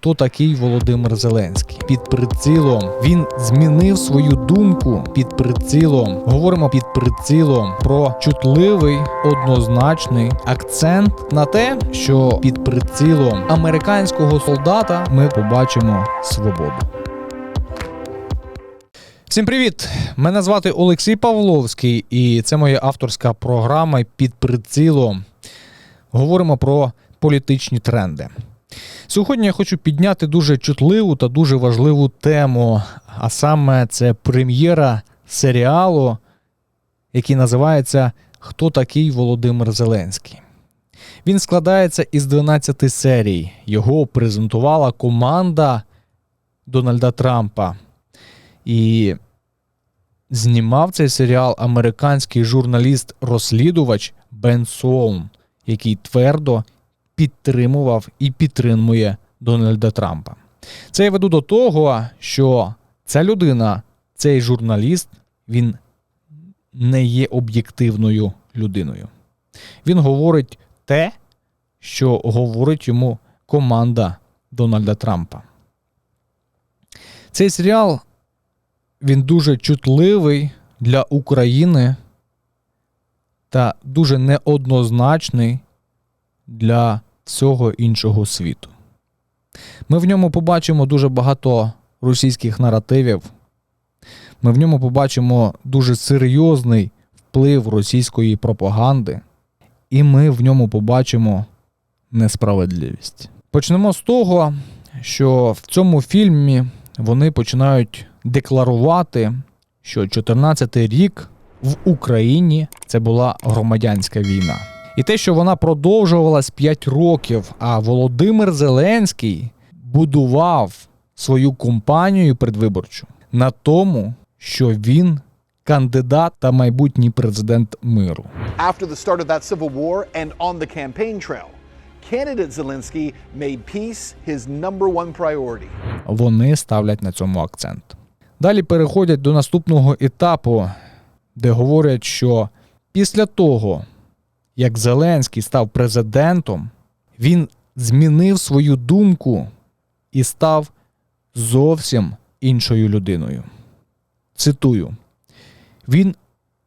хто такий Володимир Зеленський. Під прицілом він змінив свою думку під прицілом. Говоримо під прицілом про чутливий однозначний акцент на те, що під прицілом американського солдата ми побачимо свободу. Всім привіт! Мене звати Олексій Павловський, і це моя авторська програма під прицілом. Говоримо про політичні тренди. Сьогодні я хочу підняти дуже чутливу та дуже важливу тему, а саме це прем'єра серіалу, який називається Хто такий Володимир Зеленський. Він складається із 12 серій. Його презентувала команда Дональда Трампа. І знімав цей серіал американський журналіст-розслідувач Бен Соун, який твердо підтримував і підтримує Дональда Трампа. Це я веду до того, що ця людина, цей журналіст, він не є об'єктивною людиною. Він говорить те, що говорить йому команда Дональда Трампа. Цей серіал він дуже чутливий для України та дуже неоднозначний для всього іншого світу. Ми в ньому побачимо дуже багато російських наративів. Ми в ньому побачимо дуже серйозний вплив російської пропаганди, і ми в ньому побачимо несправедливість. Почнемо з того, що в цьому фільмі вони починають декларувати, що 14-й рік в Україні це була громадянська війна. І те, що вона продовжувалась 5 років, а Володимир Зеленський будував свою кампанію предвиборчу на тому, що він кандидат та майбутній президент миру. After the start of that civil war and on the campaign trail, candidate Zelensky made peace his number one priority. Вони ставлять на цьому акцент. Далі переходять до наступного етапу, де говорять, що після того, як Зеленський став президентом, він змінив свою думку і став зовсім іншою людиною. Цитую: він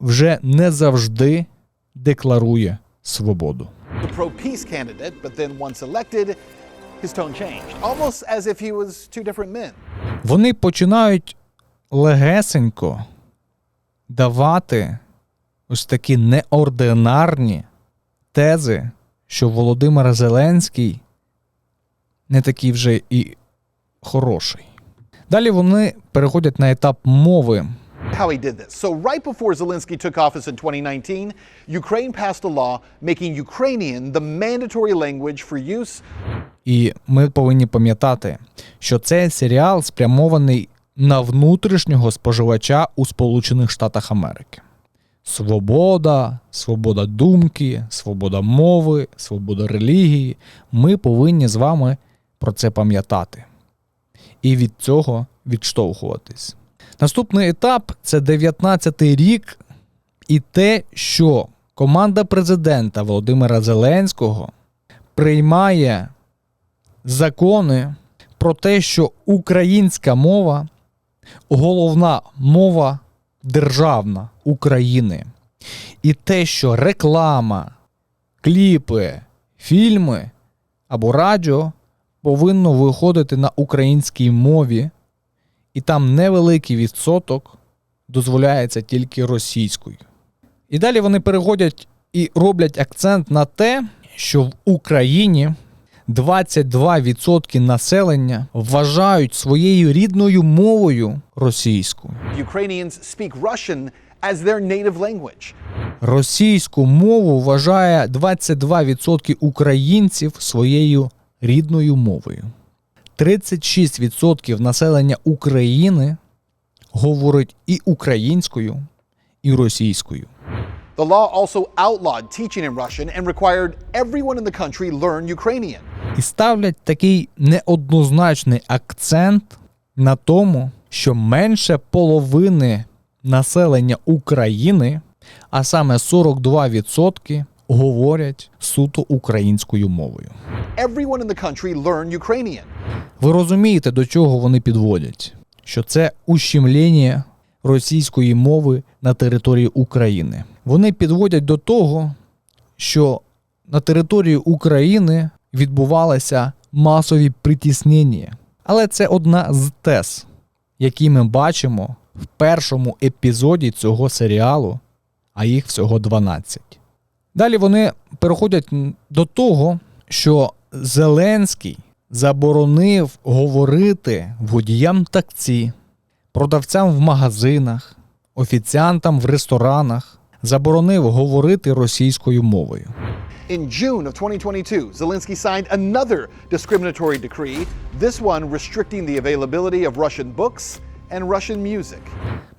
вже не завжди декларує свободу. Pro peace candidate, but then once elected, his tone changed, almost as if he was two different men. Вони починають легесенько давати ось такі неординарні тези, що Володимир Зеленський не такий вже і хороший. Далі вони переходять на етап мови. How he did this. So, right before Zelensky took office in 2019, Ukraine passed a law making Ukrainian the mandatory language for use І ми повинні пам'ятати, що цей серіал спрямований на внутрішнього споживача у Сполучених Штатах Америки. Свобода, свобода думки, свобода мови, свобода релігії. Ми повинні з вами про це пам'ятати і від цього відштовхуватись. Наступний етап це 19-й рік, і те, що команда президента Володимира Зеленського приймає закони про те, що українська мова головна мова державна України. І те, що реклама, кліпи, фільми або радіо повинно виходити на українській мові, і там невеликий відсоток дозволяється тільки російською. І далі вони переходять і роблять акцент на те, що в Україні 22% населення вважають своєю рідною мовою російську. Ukrainians speak Russian as their native language. Російську мову вважає 22% українців своєю рідною мовою. 36% населення України говорить і українською, і російською. The law also outlawed teaching in Russian and required everyone in the country learn Ukrainian. І ставлять такий неоднозначний акцент на тому, що менше половини населення України, а саме 42%, говорять суто українською мовою. Everyone in the country learn Ukrainian. Ви розумієте, до чого вони підводять? Що це ущемлення російської мови на території України. Вони підводять до того, що на території України відбувалися масові притіснення. Але це одна з тез, які ми бачимо в першому епізоді цього серіалу, а їх всього 12. Далі вони переходять до того, що Зеленський заборонив говорити водіям таксі, продавцям в магазинах, офіціантам в ресторанах, заборонив говорити російською мовою. In June of 2022, Zelensky signed another discriminatory decree, this one restricting the availability of Russian books and Russian music.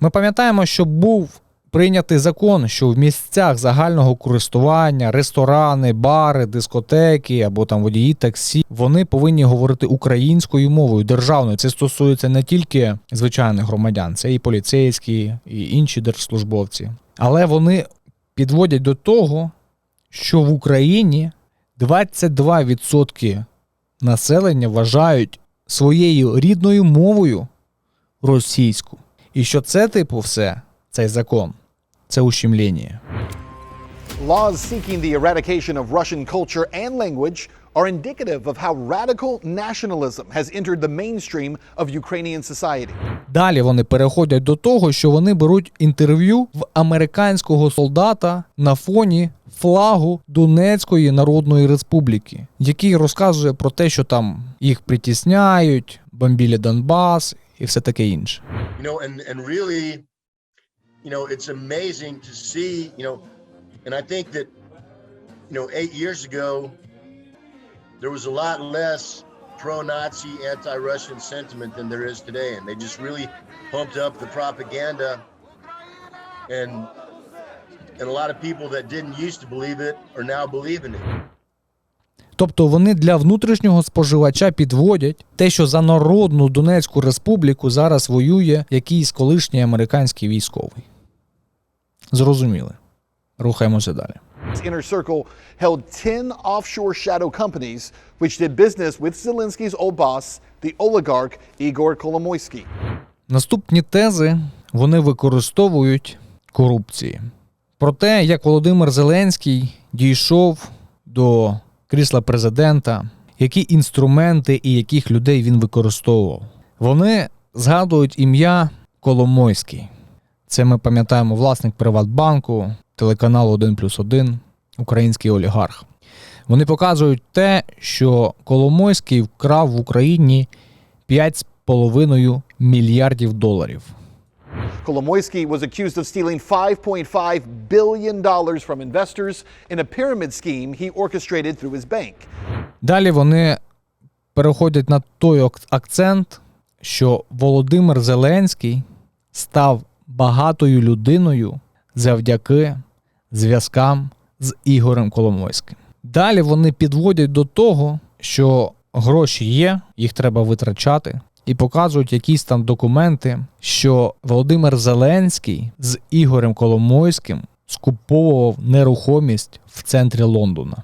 Ми пам'ятаємо, що був прийнятий закон, що в місцях загального користування, ресторани, бари, дискотеки або там водії таксі, вони повинні говорити українською мовою державною. Це стосується не тільки звичайних громадян, це і поліцейські, і інші держслужбовці. Але вони підводять до того, що в Україні 22% населення вважають своєю рідною мовою російську. І що це, типу, все, цей закон, це ущемлення. Laws seeking the eradication of Russian culture and language are indicative of how radical nationalism has entered the mainstream of Ukrainian society. Далі вони переходять до того, що вони беруть інтерв'ю в американського солдата на фоні флагу Донецької Народної Республіки, який розказує про те, що там їх притісняють, бомбілі Донбас і все таке інше. you know, and and really, you know, it's amazing to see, you know, and I think that, you know, eight years ago, there was a lot less pro-Nazi, anti-Russian sentiment than there is today, and they just really pumped up the propaganda, and and a lot of people that didn't used to believe it are now believing it. Тобто вони для внутрішнього споживача підводять те, що за народну Донецьку республіку зараз воює якийсь колишній американський військовий. Зрозуміли. Рухаємося далі. His inner circle held 10 offshore shadow companies which did business with Zelensky's old boss, the oligarch Igor Kolomoisky. Наступні тези вони використовують корупції. Про те, як Володимир Зеленський дійшов до крісла президента, які інструменти і яких людей він використовував. Вони згадують ім'я Коломойський. Це ми пам'ятаємо власник Приватбанку, телеканалу 1 плюс 1, український олігарх. Вони показують те, що Коломойський вкрав в Україні 5,5 мільярдів доларів. Kolomoisky was accused of stealing $5.5 billion from investors in a pyramid scheme he orchestrated through his bank. Далі вони переходять на той акцент, що Володимир Зеленський став багатою людиною завдяки зв'язкам з Ігорем Коломойським. Далі вони підводять до того, що гроші є, їх треба витрачати, і показують якісь там документи, що Володимир Зеленський з Ігорем Коломойським скуповував нерухомість в центрі Лондона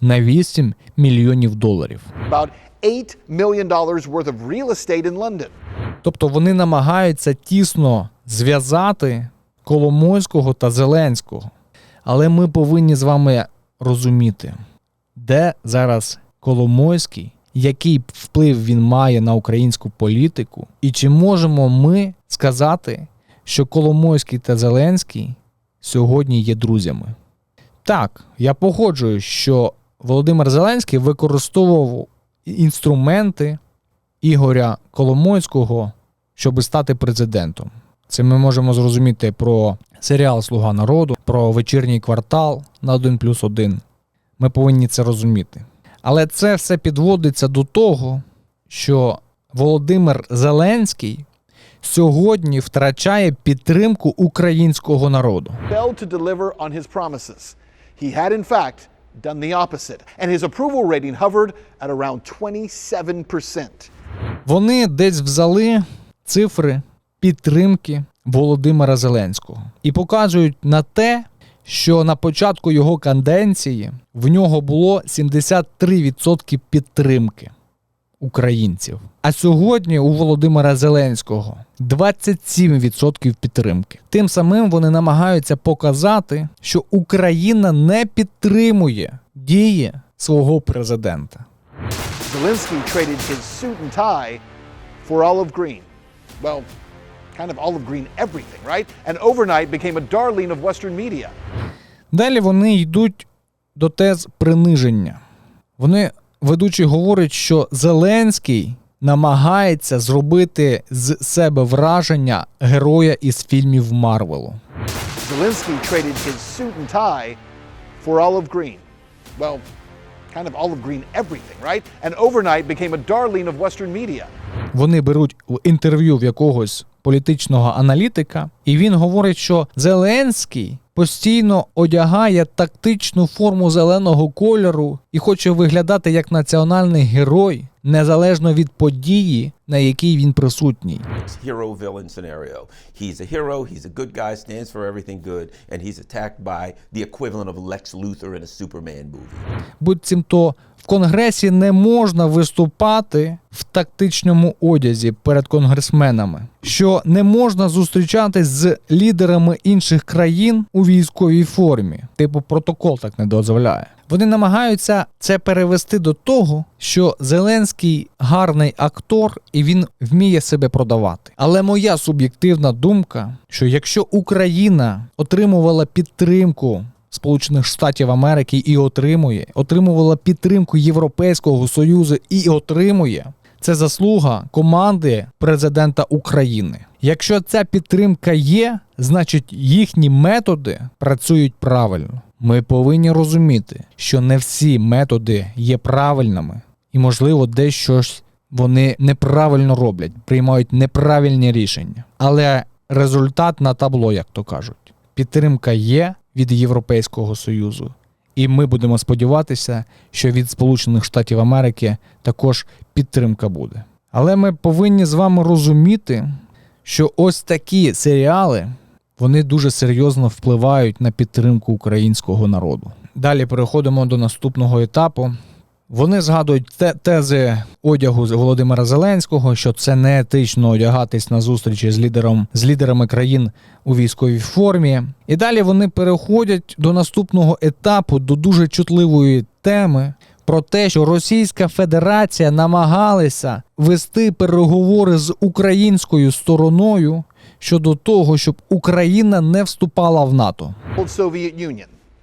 на 8 мільйонів доларів. About $8 million worth of real estate in London. Тобто вони намагаються тісно зв'язати Коломойського та Зеленського. Але ми повинні з вами розуміти, де зараз Коломойський, який вплив він має на українську політику, і чи можемо ми сказати, що Коломойський та Зеленський сьогодні є друзями. Так, я погоджуюсь, що Володимир Зеленський використовував інструменти Ігоря Коломойського, щоб стати президентом. Це ми можемо зрозуміти про серіал Слуга народу, про вечірній квартал на 1 плюс 1. Ми повинні це розуміти. Але це все підводиться до того, що Володимир Зеленський сьогодні втрачає підтримку українського народу. to deliver on his promises. He had, in fact, done the opposite, and his approval rating hovered at around 27%. Вони десь взяли цифри підтримки Володимира Зеленського і показують на те, що на початку його каденції в нього було 73% підтримки українців. А сьогодні у Володимира Зеленського 27% підтримки. Тим самим вони намагаються показати, що Україна не підтримує дії свого президента. Zelensky traded his suit and tie for olive green. Well, kind of olive green everything, right? And overnight became a darling of Western media. Далі вони йдуть до тез приниження. Вони ведучі говорять, що Зеленський намагається зробити з себе враження героя із фільмів Марвелу. Zelensky traded his suit and tie for olive green. Well, kind of olive green everything, right? And overnight became a darling of Western media. Вони беруть інтерв'ю в якогось політичного аналітика, і він говорить, що Зеленський постійно одягає тактичну форму зеленого кольору і хоче виглядати як національний герой, незалежно від події, на якій він присутній. hero villain scenario. He's a hero, he's a good guy, stands for everything good, and he's attacked by the equivalent of Lex Luthor in a Superman movie. Буцімто в Конгресі не можна виступати в тактичному одязі перед конгресменами, що не можна зустрічатись з лідерами інших країн у військовій формі. Типу, протокол так не дозволяє. Вони намагаються це перевести до того, що Зеленський гарний актор і він вміє себе продавати. Але моя суб'єктивна думка, що якщо Україна отримувала підтримку Сполучених Штатів Америки і отримує, отримувала підтримку Європейського Союзу і отримує. Це заслуга команди президента України. Якщо ця підтримка є, значить їхні методи працюють правильно. Ми повинні розуміти, що не всі методи є правильними, і, можливо, десь щось вони неправильно роблять, приймають неправильні рішення. Але результат на табло, як то кажуть. Підтримка є від Європейського Союзу. І ми будемо сподіватися, що від Сполучених Штатів Америки також підтримка буде. Але ми повинні з вами розуміти, що ось такі серіали вони дуже серйозно впливають на підтримку українського народу. Далі переходимо до наступного етапу. Вони згадують те- тези одягу з Володимира Зеленського, що це не етично одягатись на зустрічі з лідером з лідерами країн у військовій формі. І далі вони переходять до наступного етапу, до дуже чутливої теми про те, що Російська Федерація намагалася вести переговори з українською стороною щодо того, щоб Україна не вступала в НАТО.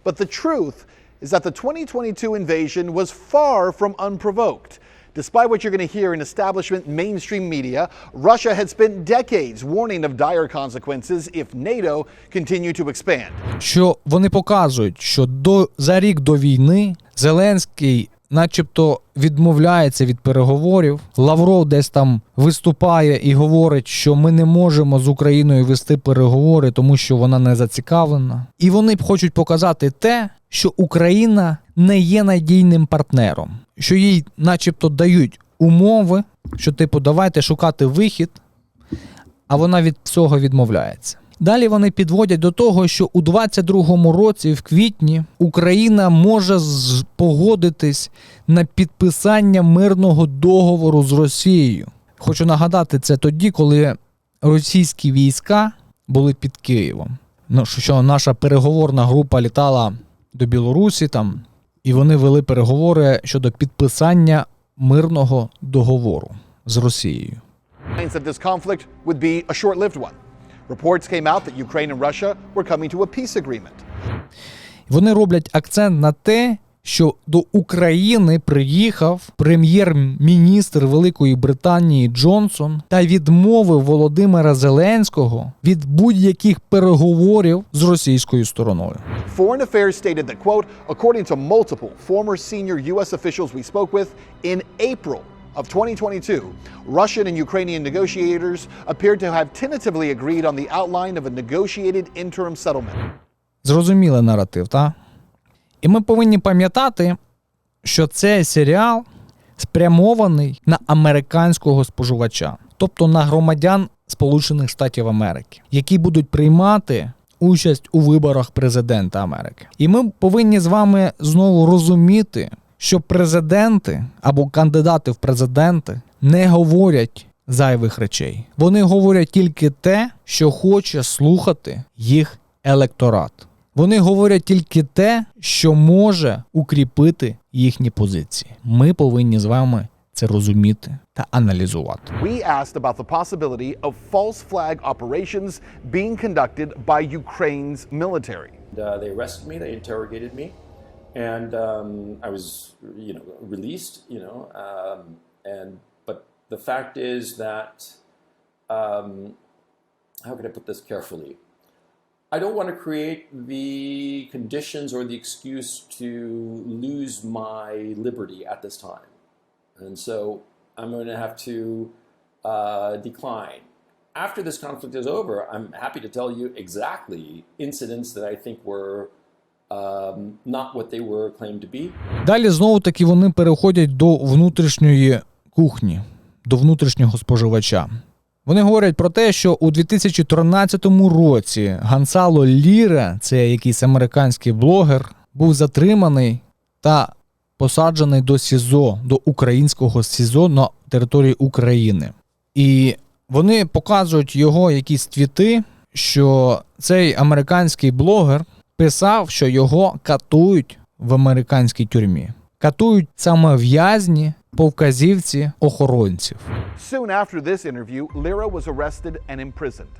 But the truth is that the 2022 invasion was far from unprovoked. Despite what you're going to hear in establishment mainstream media, Russia had spent decades warning of dire consequences if NATO continued to expand. що вони показують, що до за рік до війни Зеленський, начебто, відмовляється від переговорів. Лавров десь там виступає і говорить, що ми не можемо з Україною вести переговори, тому що вона не зацікавлена. І вони б хочуть показати те, що Україна не є надійним партнером, що їй, начебто, дають умови, що типу давайте шукати вихід, а вона від цього відмовляється. Далі вони підводять до того, що у 22-му році, в квітні, Україна може погодитись на підписання мирного договору з Росією. Хочу нагадати це тоді, коли російські війська були під Києвом. Ну, що- наша переговорна група літала до Білорусі там, і вони вели переговори щодо підписання мирного договору з Росією. That this conflict would be a short lived one. Reports came out that Ukraine and Russia were coming to a peace agreement. Вони роблять акцент на те, що до України приїхав прем'єр-міністр Великої Британії Джонсон та відмовив Володимира Зеленського від будь-яких переговорів з російською стороною. Foreign Affairs stated that, quote, according to multiple former senior U.S. officials we spoke with, in April of 2022, Russian and Ukrainian negotiators appeared to have tentatively agreed on the outline of a negotiated interim settlement. Зрозумілий наратив, та? І ми повинні пам'ятати, що цей серіал спрямований на американського споживача, тобто на громадян Сполучених Штатів Америки, які будуть приймати участь у виборах президента Америки. І ми повинні з вами знову розуміти, що президенти або кандидати в президенти не говорять зайвих речей. Вони говорять тільки те, що хоче слухати їх електорат. Вони говорять тільки те, що може укріпити їхні позиції. Ми повинні з вами це розуміти та аналізувати. We asked about the possibility of false flag operations being conducted by Ukraine's military. uh, they arrested me, they interrogated me, and um, I was, you know, released. You know, um, and but the fact is that, um, how can I put this carefully? I don't want to create the conditions or the excuse to lose my liberty at this time, and so I'm going to have to uh, decline. After this conflict is over, I'm happy to tell you exactly incidents that I think were not what they were claimed to be. Далі знову таки вони переходять до внутрішньої кухні, до внутрішнього споживача. Вони говорять про те, що у 2013 році Гансало Ліре, це якийсь американський блогер, був затриманий та посаджений до СІЗО, до українського СІЗО на території України. І вони показують його якісь твіти, що цей американський блогер писав, що його катують в американській тюрмі. Катують саме в'язні по вказівці охоронців. Soon after this interview, Lira was arrested and imprisoned.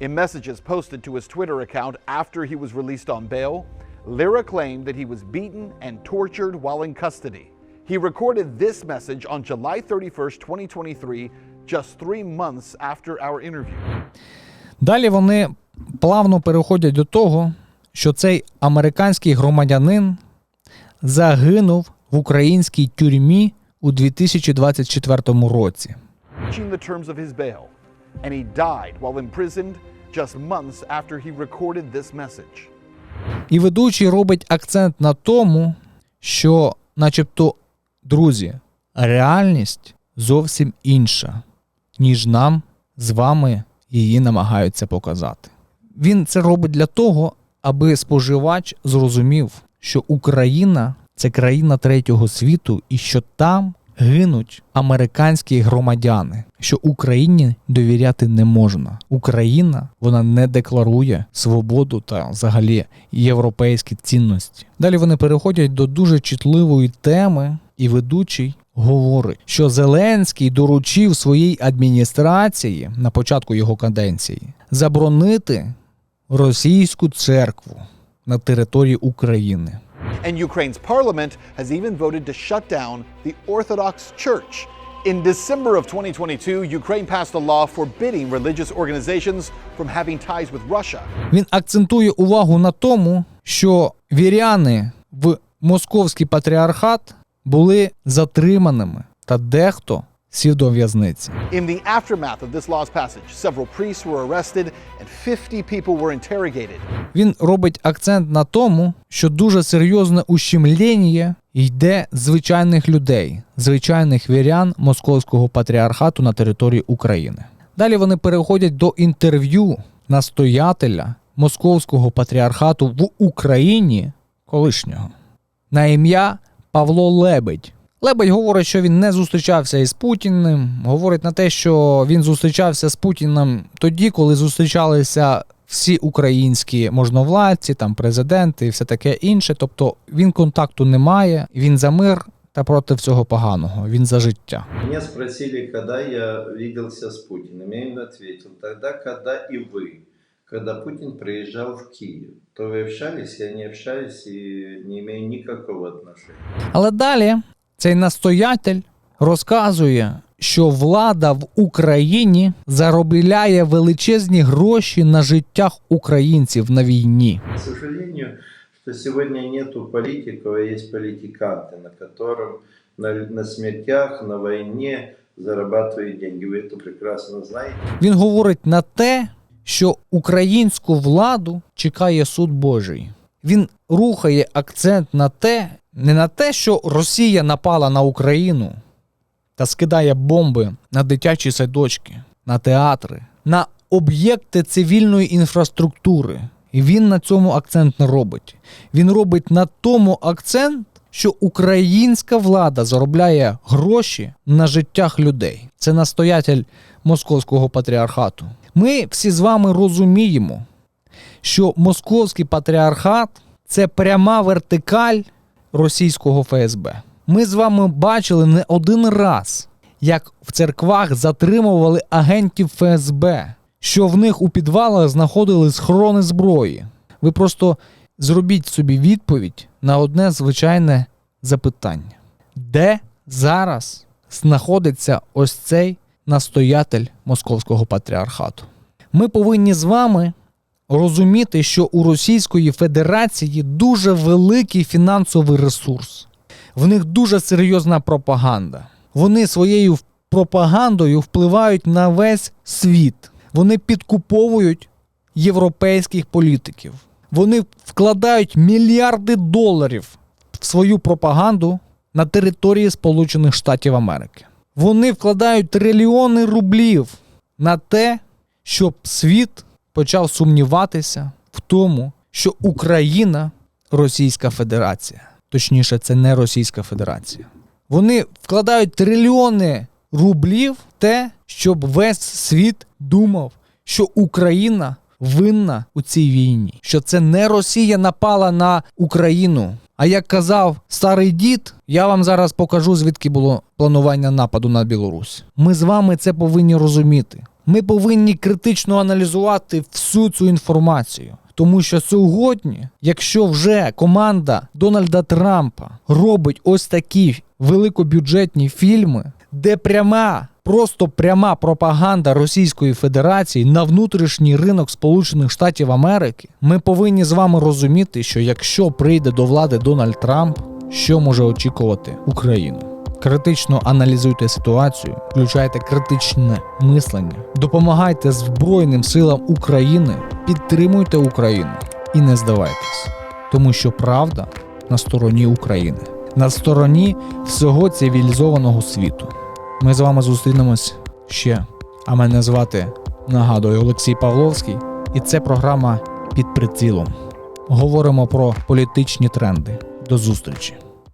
In messages posted to his Twitter account after he was released on bail, Lira claimed that he was beaten and tortured while in custody. He recorded this message on July 31st, 2023, just three months after our interview. Далі вони плавно переходять до того, що цей американський громадянин загинув в українській тюрмі у 2024 році. І ведучий робить акцент на тому, що, начебто, друзі, реальність зовсім інша, ніж нам з вами її намагаються показати. Він це робить для того, аби споживач зрозумів, що Україна це країна третього світу і що там гинуть американські громадяни, що Україні довіряти не можна. Україна вона не декларує свободу та взагалі європейські цінності. Далі вони переходять до дуже чутливої теми, і ведучий говорить, що Зеленський доручив своїй адміністрації на початку його каденції заборонити російську церкву на території України. And Ukraine's parliament has even voted to shut down the Orthodox Church. In December of 2022, Ukraine passed a law forbidding religious organizations from having ties with Russia. Він акцентує увагу на тому, що віряни в московський патріархат були затриманими, та дехто сів до в'язниці. In the aftermath of this law's passage, several priests were arrested and 50 people were interrogated. Він робить акцент на тому, що дуже серйозне ущемлення йде звичайних людей, звичайних вірян московського патріархату на території України. Далі вони переходять до інтерв'ю настоятеля московського патріархату в Україні колишнього на ім'я Павло Лебедь. Лебедь говорить, що він не зустрічався із Путіним. Говорить на те, що він зустрічався з Путіним тоді, коли зустрічалися всі українські можновладці, там президенти і все таке інше. Тобто він контакту не має, він за мир та проти всього поганого. Він за життя. Меня спросили, когда я виделся с Путиным. Я им ответил, тогда, когда и вы. Когда Путин приезжал в Киев. То вы общались, я не общаюсь и не имею никакого отношения. Але далі цей настоятель розказує, що влада в Україні заробляє величезні гроші на життях українців на війні. К сожалению, что сегодня нету политиков, а есть политиканты, на котором на, на смертях, на войне зарабатывают деньги. Вы это прекрасно знаете. Він говорить на те, що українську владу чекає суд Божий. Він рухає акцент на те, не на те, що Росія напала на Україну та скидає бомби на дитячі садочки, на театри, на об'єкти цивільної інфраструктури. І він на цьому акцент не робить. Він робить на тому акцент, що українська влада заробляє гроші на життях людей. Це настоятель московського патріархату. Ми всі з вами розуміємо, що московський патріархат це пряма вертикаль російського ФСБ. Ми з вами бачили не один раз, як в церквах затримували агентів ФСБ, що в них у підвалах знаходили схорони зброї. Ви просто зробіть собі відповідь на одне звичайне запитання: де зараз знаходиться ось цей настоятель московського патріархату? Ми повинні з вами розуміти, що у Російської Федерації дуже великий фінансовий ресурс. В них дуже серйозна пропаганда. Вони своєю пропагандою впливають на весь світ. Вони підкуповують європейських політиків. Вони вкладають мільярди доларів в свою пропаганду на території Сполучених Штатів Америки. Вони вкладають трильйони рублів на те, щоб світ почав сумніватися в тому, що Україна Російська Федерація. Точніше, це не Російська Федерація. Вони вкладають трильйони рублів в те, щоб весь світ думав, що Україна винна у цій війні, що це не Росія напала на Україну. А як казав старий дід, я вам зараз покажу, звідки було планування нападу на Білорусь. Ми з вами це повинні розуміти. Ми повинні критично аналізувати всю цю інформацію. Тому що сьогодні, якщо вже команда Дональда Трампа робить ось такі великобюджетні фільми, де пряма, просто пряма пропаганда Російської Федерації на внутрішній ринок Сполучених Штатів Америки, ми повинні з вами розуміти, що якщо прийде до влади Дональд Трамп, що може очікувати Україну? Критично аналізуйте ситуацію, включайте критичне мислення, допомагайте Збройним силам України, підтримуйте Україну і не здавайтесь, тому що правда на стороні України, на стороні всього цивілізованого світу. Ми з вами зустрінемось ще. А мене звати нагадую Олексій Павловський, і це програма під прицілом. Говоримо про політичні тренди. До зустрічі!